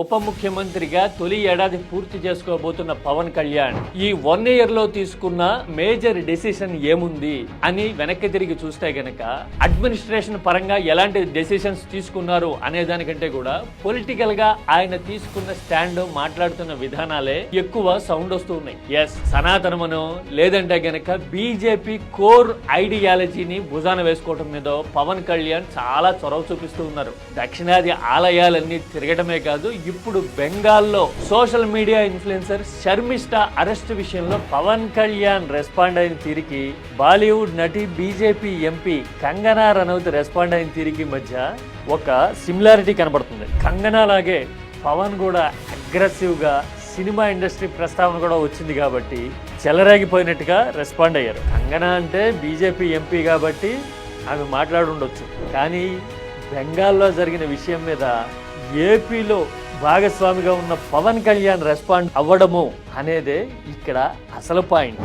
ఉప ముఖ్యమంత్రిగా తొలి ఏడాది పూర్తి చేసుకోబోతున్న పవన్ కళ్యాణ్ ఈ వన్ ఇయర్లో తీసుకున్న మేజర్ డెసిషన్ ఏముంది అని వెనక్కి తిరిగి చూస్తే గనక అడ్మినిస్ట్రేషన్ పరంగా ఎలాంటి డెసిషన్స్ తీసుకున్నారు అనే దానికంటే కూడా పొలిటికల్గా ఆయన తీసుకున్న స్టాండ్ మాట్లాడుతున్న విధానాలే ఎక్కువ సౌండ్ వస్తూ ఉన్నాయి. ఎస్ సనాతనమను లేదంటే గనక బీజేపీ కోర్ ఐడియాలజీని భుజాన వేసుకోవడం మీద పవన్ కళ్యాణ్ చాలా చొరవ చూపిస్తూ ఉన్నారు. దక్షిణాది ఆలయాలన్నీ తిరగడమే కాదు ఇప్పుడు బెంగాల్లో social media influencer Sharmishta arrest విషయంలో పవన్ కళ్యాణ్ రెస్పాండ్ అయిన తీరికి బాలీవుడ్ నటి BJP MP Kangana Ranaut respond అయిన తీరికి మధ్య ఒక సిమిలారిటీ కనబడుతుంది. కంగనా లాగే పవన్ కూడా అగ్రెసివ్గా సినిమా ఇండస్ట్రీ ప్రస్తావన కూడా వచ్చింది కాబట్టి చెలరేగిపోయినట్టుగా రెస్పాండ్ అయ్యారు. కంగనా అంటే బీజేపీ ఎంపీ కాబట్టి ఆమె మాట్లాడుండొచ్చు. కానీ బెంగాల్లో జరిగిన విషయం మీద ఏపీలో భాగస్వామిగా ఉన్న పవన్ కళ్యాణ్ రెస్పాండ్ అవ్వడము అనేదే ఇక్కడ అసలు పాయింట్.